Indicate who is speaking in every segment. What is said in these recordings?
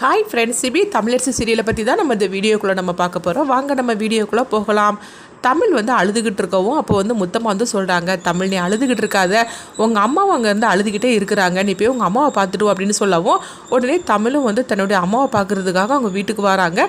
Speaker 1: Hi friends CP Tamilarasu சீரியலை பற்றி தான் நம்ம இந்த வீடியோக்குள்ளே நம்ம பார்க்க போகிறோம் வாங்க நம்ம வீடியோக்குள்ளே போகலாம். தமிழ் வந்து அழுதுகிட்டு இருக்கவும் அப்போ வந்து முத்தம்மா வந்து சொல்கிறாங்க தமிழ் நீ அழுதுகிட்டு இருக்காத. உங்கள் அம்மாவும் அங்கேருந்து அழுதுகிட்டே இருக்கிறாங்க. நீ போய் உங்கள் அம்மாவை பார்த்துட்டு அப்படின்னு சொல்லவும் உடனே தமிழும் வந்து தன்னுடைய அம்மாவை பார்க்குறதுக்காக அவங்க வீட்டுக்கு வராங்க.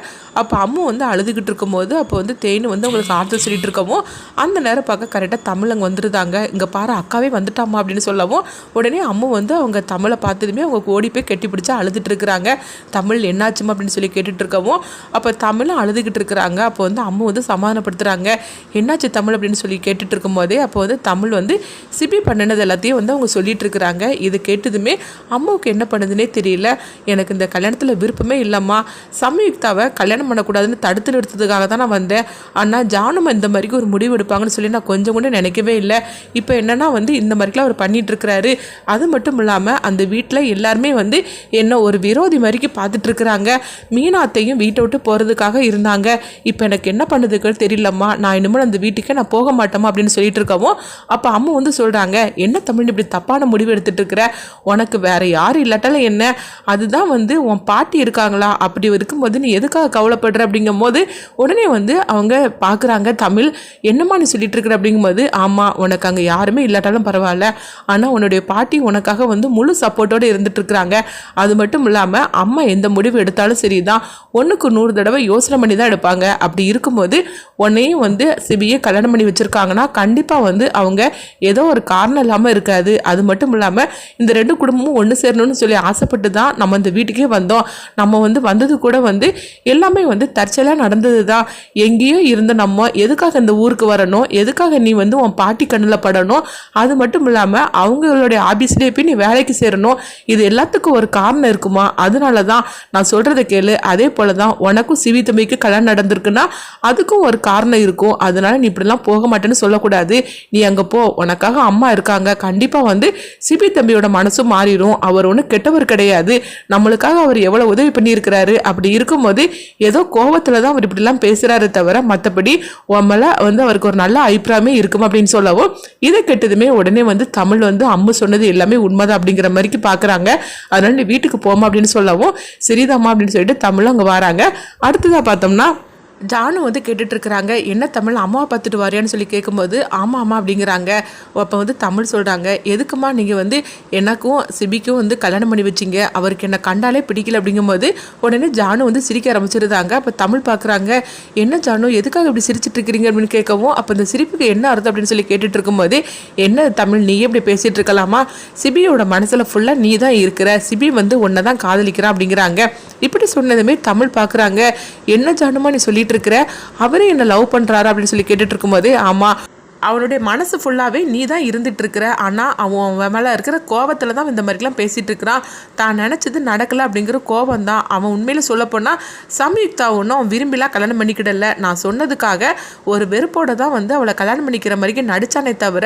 Speaker 1: அப்போ அம்மா வந்து அழுதுகிட்டு இருக்கும்போது அப்போ வந்து தேனு வந்து அவங்களுக்கு ஆறுதல் சொல்லிட்டு இருக்கவும் அந்த நேரம் பார்க்க கரெக்டாக தமிழ் அங்கே வந்துருந்தாங்க இங்கே பாரு அக்காவே வந்துட்டாமா அப்படின்னு சொல்லவும் உடனே அம்மா வந்து அவங்க தமிழை பார்த்ததுமே அவங்க ஓடி போய் கெட்டி பிடிச்சி அழுதுட்டு இருக்கிறாங்க. தமிழ் என்னாச்சுமா அப்படின்னு சொல்லி கேட்டுட்டு இருக்கவும் அப்போ தமிழும் அழுதுகிட்டு இருக்கிறாங்க. அப்போ வந்து அம்மா வந்து சமாதானப்படுத்துகிறாங்க என்னாச்சு தமிழ் அப்படின்னு சொல்லி கேட்டுட்டு இருக்கும்போதே அப்போ வந்து தமிழ் வந்து சிபி பண்ணினது எல்லாத்தையும் வந்து அவங்க சொல்லிட்டு இருக்கிறாங்க. இது கேட்டதுமே அம்மாவுக்கு என்ன பண்ணுதுன்னே தெரியல. எனக்கு இந்த கல்யாணத்தில் விருப்பமே இல்லைம்மா. சம்யுக்தாவை கல்யாணம் பண்ணக்கூடாதுன்னு தடுத்து நிறுத்ததுக்காக தான் நான் வந்தேன். ஆனால் ஜானும் இந்த மாதிரிக்கு ஒரு முடிவு எடுப்பாங்கன்னு சொல்லி நான் கொஞ்சம் கூட நினைக்கவே இல்லை. இப்போ என்னன்னா வந்து இந்த மாதிரிக்கெலாம் அவர் பண்ணிட்டு இருக்கிறாரு. அது மட்டும் இல்லாமல் அந்த வீட்டில் எல்லாருமே வந்து என்ன ஒரு விரோதி மாதிரிக்கு பார்த்துட்டு இருக்கிறாங்க. மீனாத்தையும் வீட்டை விட்டு போகிறதுக்காக இருந்தாங்க. இப்போ எனக்கு என்ன பண்ணுறதுக்குன்னு தெரியலம்மா. நான் நான் இனிமேல் அந்த வீட்டுக்கே நான் போக மாட்டோமா அப்படின்னு சொல்லிட்டு இருக்கவும் அப்போ அம்மா வந்து சொல்கிறாங்க என்ன தமிழ் இப்படி தப்பான முடிவு எடுத்துகிட்டு இருக்கிற உனக்கு வேறு யாரும் இல்லாட்டாலும் என்ன? அதுதான் வந்து உன் பாட்டி இருக்காங்களா? அப்படி இருக்கும்போது நீ எதுக்காக கவலைப்படுற? அப்படிங்கும் போது உடனே வந்து அவங்க பார்க்குறாங்க தமிழ் என்னம்மா நீ சொல்லிட்டு இருக்கிற அப்படிங்கும்போது ஆமாம் உனக்கு அங்கே யாருமே இல்லாட்டாலும் பரவாயில்ல. ஆனால் உன்னுடைய பாட்டி உனக்காக வந்து முழு சப்போர்ட்டோடு இருந்துட்டு இருக்கிறாங்க அது மட்டும் இல்லாமல் அம்மா எந்த முடிவு எடுத்தாலும் சரி தான் ஒன்றுக்கு நூறு தடவை யோசனை பண்ணி தான் எடுப்பாங்க. அப்படி இருக்கும்போது உன்னையும் வந்து சிபியை கல்யாணம் பண்ணி வச்சுருக்காங்கன்னா கண்டிப்பாக வந்து அவங்க ஏதோ ஒரு காரணம் இல்லாமல் இருக்காது. அது மட்டும் இல்லாமல் இந்த ரெண்டு குடும்பமும் ஒன்று சேரணும்னு சொல்லி ஆசைப்பட்டு தான் நம்ம இந்த வீட்டுக்கே வந்தோம். நம்ம வந்து வந்தது கூட வந்து எல்லாமே வந்து தற்செயலாக நடந்தது தான் எங்கேயோ இருந்த நம்ம எதுக்காக இந்த ஊருக்கு வரணும்? எதுக்காக நீ வந்து உன் பாட்டி கண்ணில் படணும்? அது மட்டும் இல்லாமல் அவங்களுடைய ஆஃபீஸ்லேயே போய் நீ வேலைக்கு சேரணும். இது எல்லாத்துக்கும் ஒரு காரணம் இருக்குமா? அதனால தான் நான் சொல்கிறத கேளு. அதே போல தான் உனக்கும் சிவி தம்பிக்கு கல்யாணம் நடந்திருக்குன்னா அதுக்கும் ஒரு காரணம் இருக்கும். அதனால நீ இப்படிலாம் போக மாட்டேன்னு சொல்லக்கூடாது. நீ அங்கே போ. உனக்காக அம்மா இருக்காங்க. கண்டிப்பாக வந்து சிபி தம்பியோட மனசும் மாறிடும் அவர் ஒன்றும் கெட்டவர் கிடையாது. நம்மளுக்காக அவர் எவ்வளோ உதவி பண்ணியிருக்கிறாரு அப்படி இருக்கும்போது ஏதோ கோபத்தில் தான் அவர் இப்படிலாம் பேசுகிறாரு தவிர மற்றபடி உம்மல வந்து அவருக்கு ஒரு நல்ல அபிப்பிராயமே இருக்கும் அப்படின்னு சொல்லவும் இதை கெட்டதுமே உடனே வந்து தமிழ் வந்து அம்மு சொன்னது எல்லாமே உண்மைதான் அப்படிங்கிற மாதிரிக்கு பார்க்குறாங்க அதனால நீ வீட்டுக்கு போமா அப்படின்னு சொல்லவும் சரிதாம்மா அப்படின்னு சொல்லிட்டு தமிழும் அங்கே வராங்க. அடுத்ததாக பார்த்தோம்னா ஜானு வந்து கேட்டுட்டு இருக்கிறாங்க என்ன தமிழ்? அம்மாவை பார்த்துட்டு வரையான்னு சொல்லி கேட்கும்போது ஆமாம் ஆமாம் அப்படிங்கிறாங்க. அப்போ வந்து தமிழ் சொல்கிறாங்க எதுக்குமா நீங்கள் வந்து எனக்கும் சிபிக்கும் வந்து கல்யாணம் பண்ணி வச்சிங்க? அவருக்கு என்ன கண்டாலே பிடிக்கல. அப்படிங்கும்போது உடனே ஜானு வந்து சிரிக்க ஆரம்பிச்சிருந்தாங்க. அப்போ தமிழ் பார்க்குறாங்க என்ன ஜானு? எதுக்காக இப்படி சிரிச்சிட்டு இருக்கிறீங்க அப்படின்னு கேட்கவும் அப்போ இந்த சிரிப்புக்கு என்ன அர்த்தம் அப்படின்னு சொல்லி கேட்டுட்டு இருக்கும்போது என்ன தமிழ்? நீ இப்படி பேசிகிட்டு இருக்கலாமா சிபியோட மனசில் ஃபுல்லாக நீ தான் இருக்கிற. சிபி வந்து உன்னை தான் காதலிக்கிறான் அப்படிங்கிறாங்க. இப்படி சொன்னதுமே தமிழ் பார்க்குறாங்க என்ன ஜானுமா நீ சொல்லிட்டு இருக்கிற அவரே என்னை லவ் பண்ணுறாரு அப்படின்னு சொல்லி கேட்டுட்டு இருக்கும்போது ஆமாம் அவனுடைய மனசு ஃபுல்லாகவே நீ தான் இருந்துட்டு ஆனால் அவன் அவன் மேலே இருக்கிற கோபத்தில் தான் இந்த மாதிரிலாம் பேசிகிட்டு இருக்கிறான் தான் நினச்சது நடக்கலை அப்படிங்கிற கோபம் தான். அவன் உண்மையில் சொல்லப்போனால் சம்யுக்தா ஒன்றும் அவன் விரும்பிலாம் கல்யாணம் பண்ணிக்கிடல. நான் சொன்னதுக்காக ஒரு வெறுப்போட தான் வந்து அவளை கல்யாணம் பண்ணிக்கிற மாதிரிக்கு நடிச்சானே தவிர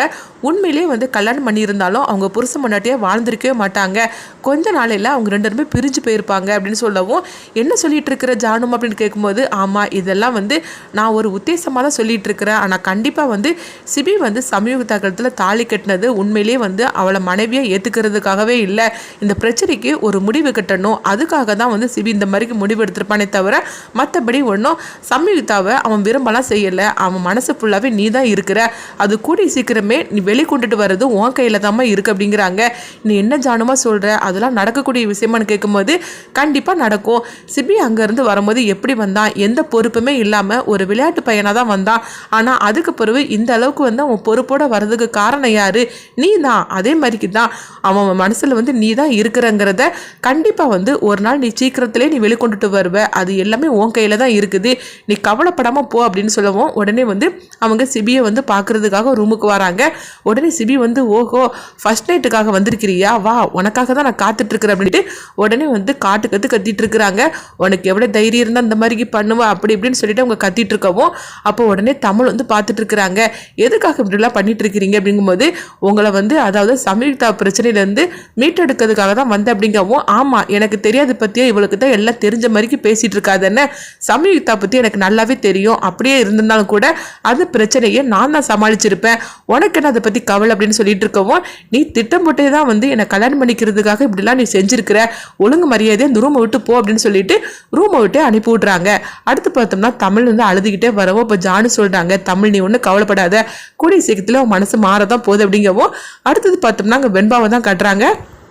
Speaker 1: உண்மையிலேயே வந்து கல்யாணம் பண்ணியிருந்தாலும் அவங்க புருஷன் முன்னாட்டியே வாழ்ந்திருக்கவே மாட்டாங்க. கொஞ்ச நாளையில் அவங்க ரெண்டு பேருமே பிரிஞ்சு போயிருப்பாங்க அப்படின்னு சொல்லவும் என்ன சொல்லிட்டு இருக்கிற ஜானும்? அப்படின்னு கேட்கும்போது ஆமாம் இதெல்லாம் வந்து நான் ஒரு உத்தேசமாக தான் சொல்லிட்டு இருக்கிறேன் ஆனால் கண்டிப்பாக வந்து சிபி வந்து சமீப காலத்தில் தாலி கட்டினது உண்மையிலேயே வந்து அவளை மனைவியை ஏற்றுக்கிறதுக்காகவே இல்லை. இந்த பிரச்சனைக்கு ஒரு முடிவு கட்டணும். அதுக்காக தான் வந்து சிபி இந்த மாதிரிக்கு முடிவு எடுத்திருப்பானே தவிர மற்றபடி ஒன்றும் சம்யுக்தாவை அவன் விரும்பலாம் செய்யலை. அவன் மனசு ஃபுல்லாகவே நீ தான் இருக்கிற. அது கூடி சீக்கிரமே நீ வெளிக்கொண்டுட்டு வர்றது உன் கையில் தாம்மா இருக்கு அப்படிங்கிறாங்க. நீ என்ன ஜானுமா சொல்கிற அதெல்லாம் நடக்கக்கூடிய விஷயமான்னு கேட்கும்போது கண்டிப்பாக நடக்கும். சிபி அங்கேருந்து வரும்போது எப்படி வந்தான்? எந்த பொறுப்புமே இல்லாமல் ஒரு விளையாட்டு பையனாக தான் வந்தான். ஆனால் அதுக்கு பிறகு இந்த அளவுக்கு வந்து அவன் பொறுப்போட வர்றதுக்கு காரணம் யாரு? நீ தான் அதே மாதிரிக்கு தான் அவன் மனசில் வந்து நீ தான் இருக்கிறங்கிறத கண்டிப்பாக வந்து ஒரு நாள் நீ சீக்கிரத்திலே நீ வெளிக்கொண்டுட்டு வருவ. அது எல்லாமே உன் கையில் தான் இருக்குது. நீ கவலைப்படாமல் போ அப்படின்னு சொல்லவும் உடனே வந்து அவங்க சிபியை வந்து பார்க்கறதுக்காக ரூமுக்கு வராங்க. உடனே சிபி வந்து ஓஹோ ஃபர்ஸ்ட் நைட்டுக்காக வந்திருக்கிறியா? வா உனக்காக தான் நான் காத்துட்ருக்கிறேன். அப்படின்ட்டு உடனே வந்து காட்டு கற்று கத்திட்டு இருக்கிறாங்க உனக்கு எவ்வளோ தைரியம் இருந்தால் அந்த மாதிரி பண்ணுவா. அப்படி இப்படின்னு சொல்லிட்டு அவங்க கத்திட்டு இருக்கவும் அப்போ உடனே தமிழ் வந்து பார்த்துட்டு இருக்கிறாங்க எதுக்காக இப்படிலாம் பண்ணிட்டு இருக்கிறீங்க அப்படிங்கும்போது உங்களை வந்து அதாவது சம்யுக்தா பிரச்சனையிலேருந்து மீட்டெடுக்கிறதுக்காக தான் வந்தேன் அப்படிங்கவும் ஆமாம் எனக்கு தெரியாது பற்றியே இவளுக்கு தான் எல்லாம் தெரிஞ்ச மாதிரிக்கு பேசிகிட்டு இருக்காதுன்னு சமீபத்தா பற்றி எனக்கு நல்லாவே தெரியும். அப்படியே இருந்திருந்தாலும் கூட அந்த பிரச்சனையை நான் தான் சமாளிச்சிருப்பேன். உனக்கு என்ன அதை பற்றி கவலை அப்படின்னு சொல்லிட்டு இருக்கவும் நீ திட்டம் போட்டே தான் வந்து என்னை கல்யாணம் பண்ணிக்கிறதுக்காக இப்படிலாம் நீ செஞ்சிருக்கிற. ஒழுங்கு மரியாதையை இந்த ரூமை விட்டு போ அப்படின்னு சொல்லிட்டு ரூமை விட்டு அனுப்பி விட்றாங்க அடுத்து பார்த்தோம்னா தமிழ் வந்து அழுதுகிட்டே வரவும் இப்போ ஜானு சொல்கிறாங்க தமிழ் நீ ஒன்றும் கவலைப்படாத. கூடிய சீக்கிரத்தில் மனசு மாறதான் போகுது அப்படிங்கவும் அடுத்தது பார்த்தோம்னா அங்கே வெண்பாவை தான் கட்டுறாங்க.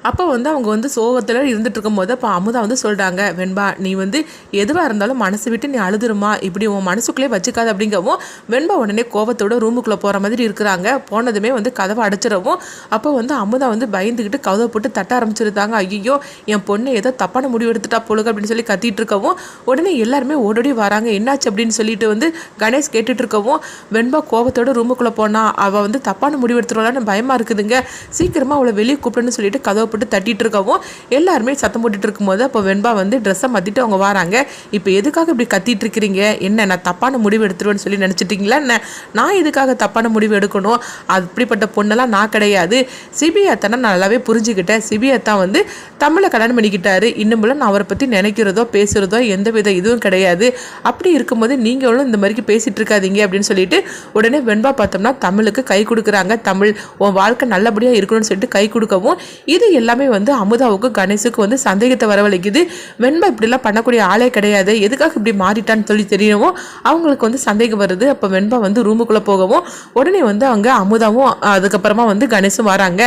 Speaker 1: அப்போ வந்து அவங்க வந்து சோகத்தில் இருந்துட்டு இருக்கும்போது அப்போ அமுதா வந்து சொல்கிறாங்க வெண்பா நீ வந்து எதுவாக இருந்தாலும் மனசு விட்டு நீ அழுதுருமா? இப்படி உன் மனசுக்குள்ளே வச்சுக்காது அப்படிங்கவும் வெண்பா உடனே கோவத்தோட ரூமுக்குள்ளே போகிற மாதிரி இருக்கிறாங்க. போனதுமே வந்து கதவை அடைச்சிடவும் அப்போ வந்து அமுதா வந்து பயந்துக்கிட்டு கதவை போட்டு தட்ட ஆரம்பிச்சிருந்தாங்க. ஐயோ என் பொண்ணு ஏதோ தப்பான முடிவு எடுத்துட்டா போலுங்க அப்படின்னு சொல்லி கத்திட்டு இருக்கவும் உடனே எல்லாருமே ஓடோடி வராங்க. என்னாச்சு? அப்படின்னு சொல்லிட்டு வந்து கணேஷ் கேட்டுட்டு இருக்கவும் வெண்பா கோபத்தோட ரூமுக்குள்ளே போனா அவள் வந்து தப்பான முடிவு எடுத்துருவாளான்னு பயமாக இருக்குதுங்க. சீக்கிரமாக அவளை வெளியே கூப்பிடுன்னு சொல்லிட்டு கதவை போட்டு தட்டிட்டு இருக்கவும் எல்லாருமே சத்தம் போட்டுட்டு இருக்கும்போது அப்போ வெண்பா வந்து ட்ரெஸ்ஸை மாற்றிட்டு அவங்க வராங்க. இப்போ எதுக்காக இப்படி கத்திட்டு இருக்கிறீங்க? என்ன நான் தப்பான முடிவு எடுத்துருவேன்னு சொல்லி நினச்சிட்டிங்களா என்ன? நான் எதுக்காக தப்பான முடிவு எடுக்கணும்? அப்படிப்பட்ட பொண்ணெல்லாம் நான் கிடையாது. சிபிஐத்தான நான் நல்லாவே புரிஞ்சுக்கிட்டேன். சிபிஐத்தான் வந்து தமிழை கல்யாணம் பண்ணிக்கிட்டாரு. இன்னும் நான் அவரை பற்றி நினைக்கிறதோ பேசுகிறதோ எந்த வித இதுவும் கிடையாது. அப்படி இருக்கும்போது நீங்களும் இந்த மாதிரிக்கு பேசிட்டு இருக்காதீங்க அப்படின்னு சொல்லிட்டு உடனே வெண்பா பார்த்தோம்னா தமிழுக்கு கை கொடுக்குறாங்க. தமிழ் உன் வாழ்க்கை நல்லபடியாக இருக்கணும்னு சொல்லிட்டு கை கொடுக்கவும் இது எல்லாமே வந்து அமுதாவுக்கு கணேஷுக்கு வந்து சந்தேகத்தை வரவழைக்குது. வெண்பா இப்படிலாம் பண்ணக்கூடிய ஆளே கிடையாது. எதுக்காக இப்படி மாறிட்டான்னு சொல்லி தெரியவும் அவங்களுக்கு வந்து சந்தேகம் வருது. அப்போ வெண்பா வந்து ரூமுக்குள்ளே போகவும் உடனே வந்து அவங்க அமுதாவும் அதுக்கப்புறமா வந்து கணேஷும் வராங்க.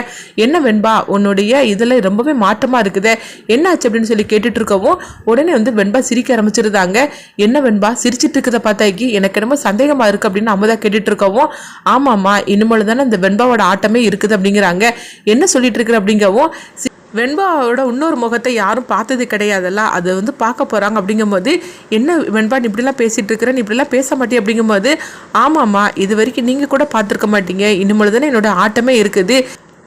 Speaker 1: என்ன வெண்பா உன்னுடைய இதில் ரொம்பவே மாற்றமாக இருக்குது. என்னாச்சு? அப்படின்னு சொல்லி கேட்டுட்டு இருக்கவும் உடனே வந்து வெண்பா சிரிக்க ஆரம்பிச்சிருந்தாங்க. என்ன வெண்பா சிரிச்சிட்டு இருக்கிறத பார்த்தாக்கி எனக்கு ரொம்ப சந்தேகமாக இருக்குது அப்படின்னு அமுதா கேட்டுட்டு இருக்கவும் ஆமாம்மா இனிமேல் தானே இந்த வெண்பாவோட ஆட்டமே இருக்குது அப்படிங்கிறாங்க. என்ன சொல்லிட்டு இருக்கிற? அப்படிங்கவும் வெண்பாவோட இன்னொரு முகத்தை யாரும் பார்த்தது கிடையாதுல்ல? அதை வந்து பார்க்க போகிறாங்க அப்படிங்கும்போது என்ன வெண்பா நீ இப்படிலாம் பேசிகிட்டு இருக்கிற நீ இப்படிலாம் பேச மாட்டே அப்படிங்கும்போது ஆமாம்மா இது வரைக்கும் நீங்கள் கூட பார்த்துருக்க மாட்டீங்க. இனிமேல் தானே என்னோட ஆட்டமே இருக்குது.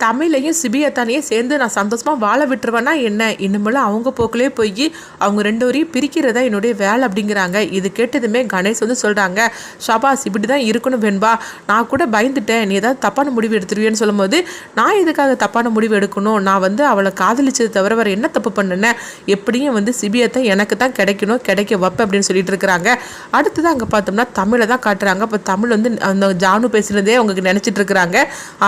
Speaker 1: தமிழையும் சிபியத்தானையும் சேர்ந்து நான் சந்தோஷமாக வாழ விட்டுருவேன்னா என்ன? இன்னுமெல்லாம் அவங்க போக்கிலே போய் அவங்க ரெண்டு வரையும் பிரிக்கிறதா என்னுடைய வேலை அப்படிங்கிறாங்க. இது கேட்டதுமே கணேஷ் வந்து சொல்கிறாங்க ஷபாஸ் இப்படி தான் இருக்கணும் வெண்பா. நான் கூட பயந்துட்டேன். நீ ஏதாவது தப்பான முடிவு எடுத்துருவியன்னு சொல்லும்போது நான் எதுக்காக தப்பான முடிவு எடுக்கணும்? நான் வந்து அவளை காதலிச்சது தவிர வேறு என்ன தப்பு பண்ணினேன்? எப்படியும் வந்து சிபியத்தை எனக்கு தான் கிடைக்கணும். கிடைக்க வைப்பேன் அப்படின்னு சொல்லிட்டு இருக்கிறாங்க. அடுத்தது அங்கே பார்த்தோம்னா தமிழை தான் காட்டுறாங்க. இப்போ தமிழ் வந்து அந்த ஜானு பேசுனதே அவங்களுக்கு நினச்சிட்டு இருக்கிறாங்க.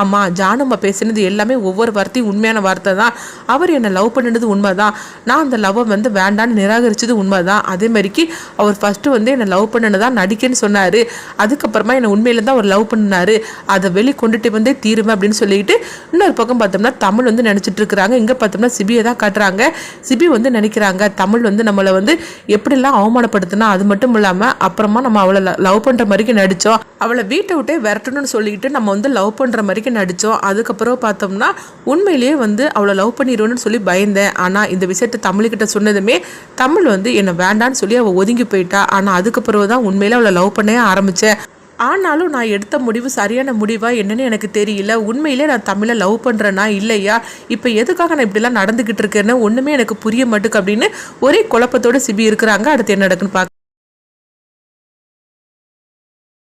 Speaker 1: ஆமாம் ஜானும்மா பேசுனது எல்லாமே ஒவ்வொரு வார்த்தையும் உண்மையான வார்த்தை தான். அவர் என்னை லவ் பண்ணினது உண்மைதான். நான் அந்த லவ்வை வந்து வேண்டான்னு நிராகரிச்சது உண்மைதான். அதே மாதிரிக்கு அவர் ஃபஸ்ட்டு வந்து என்னை லவ் பண்ணினதான் நடிக்கன்னு சொன்னார். அதுக்கப்புறமா என்னை உண்மையில தான் அவர் லவ் பண்ணினாரு. அதை வெளி கொண்டுட்டு வந்தே தீருவேன் அப்படின்னு சொல்லிட்டு இன்னொரு பக்கம் பார்த்தோம்னா தமிழ் வந்து நினச்சிட்டு இருக்கிறாங்க. இங்கே பார்த்தோம்னா சிபியை தான் காட்டுறாங்க. சிபி வந்து நினைக்கிறாங்க தமிழ் வந்து நம்மளை வந்து எப்படிலாம் அவமானப்படுத்தினா அது மட்டும் இல்லாமல் அப்புறமா நம்ம அவளை லவ் பண்ணுற மாதிரிக்கு நடித்தோம் அவளை வீட்டை விட்டே விரட்டணும்னு சொல்லிட்டு நம்ம வந்து லவ் பண்ணுற மாதிரிக்கு நடித்தோம் அதுக்கப்புறம் பார்த்தோம்னா உண்மையிலேயே வந்து அவளை லவ் பண்ணிடுவோன்னு சொல்லி பயந்தேன். ஆனால் இந்த விஷயத்தை தமிழ்கிட்ட சொன்னதுமே தமிழ் வந்து என்னை வேண்டான்னு சொல்லி அவள் ஒதுங்கி போயிட்டா. ஆனால் அதுக்கப்புறம் தான் உண்மையிலே அவளை லவ் பண்ணவே ஆரம்பித்தேன் ஆனாலும் நான் எடுத்த முடிவு சரியான முடிவா என்னன்னு எனக்கு தெரியல. உண்மையிலே நான் தமிழை லவ் பண்ணுறேன்னா இல்லையா? இப்போ எதுக்காக நான் இப்படிலாம் நடந்துக்கிட்டு இருக்கேன்னு ஒன்றுமே எனக்கு புரிய மாட்டேக்கு அப்படின்னு ஒரே குழப்பத்தோட சிபி இருக்கிறாங்க. அடுத்து என்ன நடக்குன்னு பார்க்க